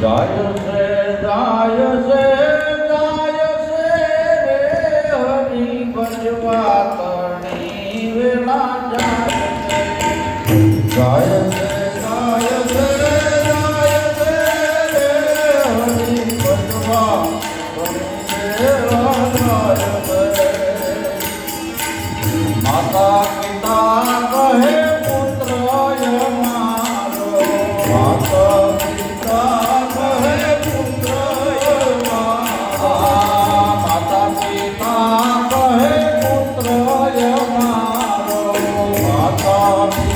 જાય છે જાય છે જાય છે, રે હરી ભજવા. તણી વેલા જાય છે જાય છે જાય છે જાય છે રે હરી ભજવા તણી song.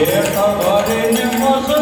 Є табари не може.